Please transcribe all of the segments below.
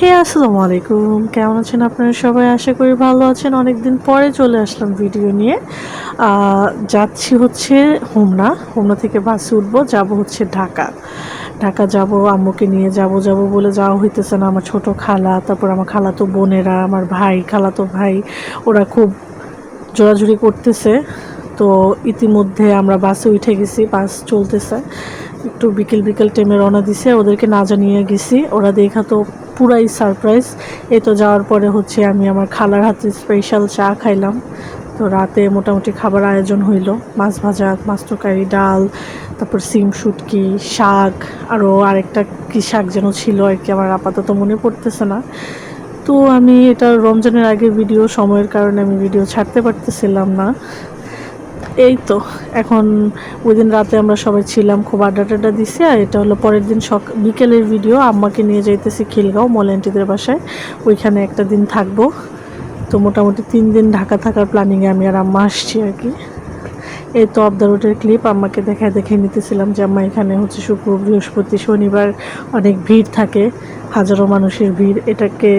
হে, আসসালামু আলাইকুম। কেমন আছেন আপনারা সবাই? আশা করি ভালো আছেন। অনেকদিন পরে চলে আসলাম ভিডিও নিয়ে। যাচ্ছি হচ্ছে হোমনা হোমনা থেকে বাসে উঠবো। যাব হচ্ছে ঢাকা। ঢাকা যাব, আম্মুকে নিয়ে যাব যাব বলে যাওয়া হইতেছে না। আমার ছোট খালা, তারপর আমার খালাতো বোনেরা, আমার ভাই, খালাতো ভাই, ওরা খুব জোরাজুরি করতেছে। তো ইতিমধ্যে আমরা বাসে উঠে গেছি। বাস চলতেছে। একটু বিকেল বিকেল টাইমে রওনা দিছে। ওদেরকে না জানিয়ে গেছি। ওরা দেখা তো পুরাই সারপ্রাইজ এ তো যাওয়ার পরে হচ্ছে আমি আমার খালার হাতে স্পেশাল চা খাইলাম। তো রাতে মোটামুটি খাবার আয়োজন হইল। মাছ ভাজা, মাছ তরকারি, ডাল, তারপর সিম শুটকি শাক আরও আরেকটা কি শাক যেন ছিল আর কি, আমার আপাতত মনে পড়তেছে না। তো আমি এটা রমজানের আগে ভিডিও সময়ের কারণে আমি ভিডিও ছাড়তে পারতেছিলাম না। এই তো, এখন ওই দিন রাতে আমরা সবাই ছিলাম, খুব আড্ডা টাড্ডা দিছি, আর এটা হলো পরের দিন সক, বিকেলের ভিডিও আম্মাকে নিয়ে যাইতেছি খিলগাঁও মলেন্টিদের বাসায়। ওইখানে একটা দিন থাকব। তো মোটামুটি তিন দিন ঢাকা থাকার প্ল্যানিংয়ে আমি আর আম্মা আসছি আর কি। এই তো রোডের ক্লিপ আমাকে দেখায় দেখে নিতেছিলাম যে আমার এখানে হচ্ছে শুক্র, বৃহস্পতি, শনিবার অনেক ভিড় থাকে, হাজারো মানুষের ভিড়। এটাকে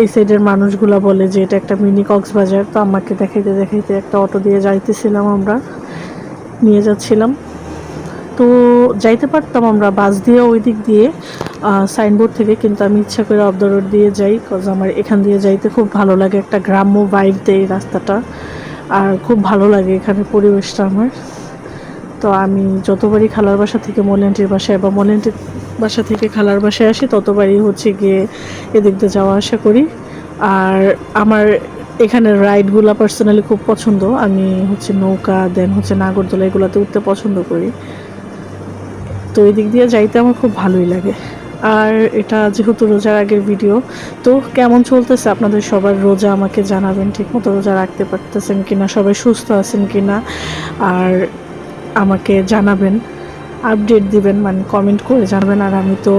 এই সাইডের মানুষগুলা বলে যে এটা একটা মিনি কক্সবাজার। তো আমাকে দেখাইতে দেখাইতে একটা অটো দিয়ে যাইতেছিলাম আমরা, নিয়ে যাচ্ছিলাম। তো যাইতে পারতাম আমরা বাস দিয়ে ওই দিক দিয়ে সাইনবোর্ড থেকে, কিন্তু আমি ইচ্ছা করে অফ দ্য রোড দিয়ে যাই কজ আমার এখান দিয়ে যাইতে খুব ভালো লাগে, একটা গ্রাম্য ভাইব দেয় এই রাস্তাটা। আর খুব ভালো লাগে এখানে পরিবেশটা আমার। তো আমি যতবারই খালার বাসা থেকে মোলেন্টির বাসায় বা মোলেন্টির বাসা থেকে খালার বাসায় আসি, ততবারই হচ্ছে গিয়ে এদিক দিয়ে যাওয়া আসা করি। আর আমার এখানে রাইডগুলো পার্সোনালি খুব পছন্দ। আমি হচ্ছে নৌকা দেন হচ্ছে নাগরদোলা এগুলোতে উঠতে পছন্দ করি। তো এই দিক দিয়ে যাইতে আমার খুব ভালোই লাগে। আর এটা যেহেতু রোজার আগের ভিডিও, তো কেমন চলতেছে আপনাদের সবার রোজা আমাকে জানাবেন, ঠিকমতো রোজা রাখতে পারতেছেন কি না সবাই সুস্থ আছেন কি না আর আমাকে জানাবেন, আপডেট দিবেন মানে কমেন্ট করে জানাবেন, আর আমি তো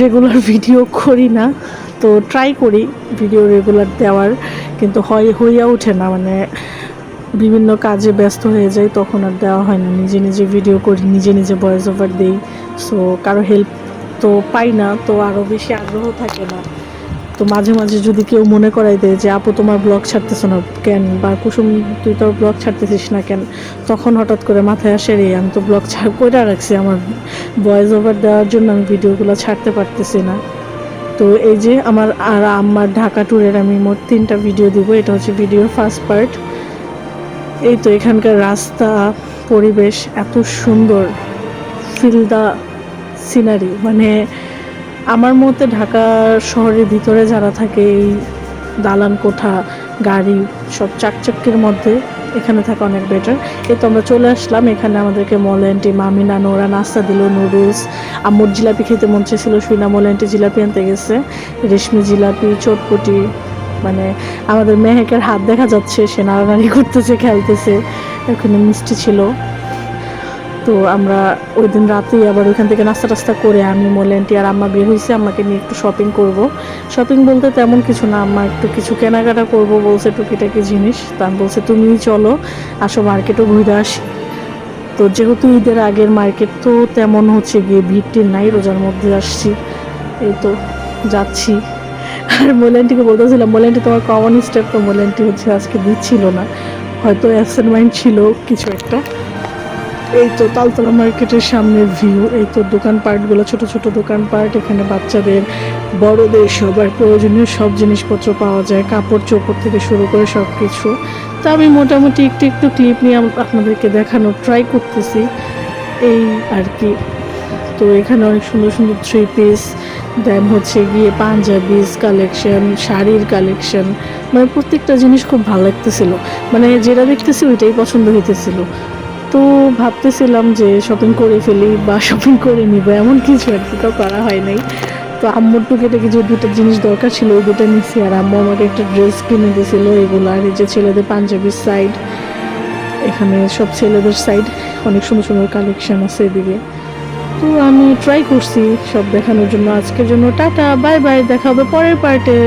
রেগুলার ভিডিও করি না, তো ট্রাই করি ভিডিও রেগুলার দেওয়ার, কিন্তু হয়, হইয়া ওঠে না মানে বিভিন্ন কাজে ব্যস্ত হয়ে যাই, তখন আর দেওয়া হয় না, নিজে নিজে ভিডিও করি, নিজে নিজে ভয়েস ওভার দিই সো কারও হেল্প তো পাই না, তো আরও বেশি আগ্রহ থাকে না। তো মাঝে মাঝে যদি কেউ মনে করাই দেয় যে, আপু, তোমার ব্লগ ছাড়তেছো না কেন? বা, কুসুম, তুই তোর ব্লগ ছাড়তেছিস না কেন? তখন হঠাৎ করে মাথায় আসে, রে, আমি তো ব্লগ ছাড় করে রাখছি, আমার ভয়েস ওভার দেওয়ার জন্য আমি ভিডিওগুলো ছাড়তে পারতেছি না। তো এই যে, আমার আর আমার ঢাকা ট্যুরের আমি মোট তিনটা ভিডিও দিব, এটা হচ্ছে ভিডিওর ফার্স্ট পার্ট এই তো এখানকার রাস্তা, পরিবেশ, এত সুন্দর। Feel the scenery. মানে আমার মতে ঢাকা শহরের ভিতরে যারা থাকে, এই দালান কোঠা, গাড়ি, সব চাকচাক্যের মধ্যে এখানে থাকা অনেক বেটার এই তো আমরা চলে আসলাম, এখানে আমাদেরকে মলেন্টি মামি নানু ওরা নাস্তা দিল নুডলস আম্মুর জিলাপি খেতে মন চেয়েছিল, সুইনা মলেন্টি জিলাপি আনতে গেছে, রেশমি জিলাপি, চটপটি মানে আমাদের মেহেকের হাত দেখা যাচ্ছে, সে নাড়ানাড়ি করতেছে, খেলতেছে ওখানে মিষ্টি ছিল। তো আমরা ওই দিন রাতেই আবার ওইখান থেকে নাস্তা টাস্তা করে আমি মোলেন্টি আর আম্মা বের হয়েছে আম্মাকে নিয়ে একটু শপিং করব। শপিং বলতে তেমন কিছু না, আম্মা একটু কিছু কেনাকাটা করব বলছে টুকিটাকি জিনিস। তা আমি বলছে, তুমিই চলো, আসো মার্কেটও ঘুরে আসি। তো যেহেতু ঈদের আগের মার্কেট তো তেমন হচ্ছে গিয়ে ভিড় টির নাই, রোজার মধ্যে আসছি। এই তো যাচ্ছি। আর মোলেন্টিকে বলতেছিলাম মোলেন্টি তোমার কমন স্টেপ তো মোলেন্টি হচ্ছে আজকে দিচ্ছিল না। হয়তো অ্যাবসেন্ট মাইন্ড ছিল কিছু একটা। এই তো তালতলা মার্কেটের সামনের ভিউ এই তো দোকানপাটগুলো ছোট ছোট দোকানপাট এখানে বাচ্চাদের, বড়দের সবার প্রয়োজনীয় সব জিনিসপত্র পাওয়া যায়, কাপড় চোপড় থেকে শুরু করে সব কিছু তো আমি মোটামুটি একটু একটু ক্লিপ নিয়ে আপনাদেরকে দেখানোর ট্রাই করতেছি, এই আর কি। তো এখানে অনেক সুন্দর সুন্দর থ্রি পিস দেন হচ্ছে গিয়ে পাঞ্জাবিজ কালেকশন শাড়ির কালেকশন মানে প্রত্যেকটা জিনিস খুব ভালো লাগতেছিল। মানে যেটা দেখতেছি ওইটাই পছন্দ হইতেছিল। ভাবতেছিলাম যে শপিং করে ফেলি বা শপিং করে নিব, এমন কিছু আর কি তো করা হয় নাই। তো আম্মুর টুকেটাকে যে দুটো জিনিস দরকার ছিল, ওই দুটো নিছি আর আম্মু আমাকে একটা ড্রেস কিনে দিয়েছিল এগুলো আর এই যে ছেলেদের পাঞ্জাবির সাইড এখানে সব ছেলেদের সাইড অনেক সুন্দর সুন্দর কালেকশন আছে এদিকে। তো আমি ট্রাই করছি সব দেখানোর জন্য। আজকের জন্য টাটা বাই বাই দেখা হবে পরের পার্টে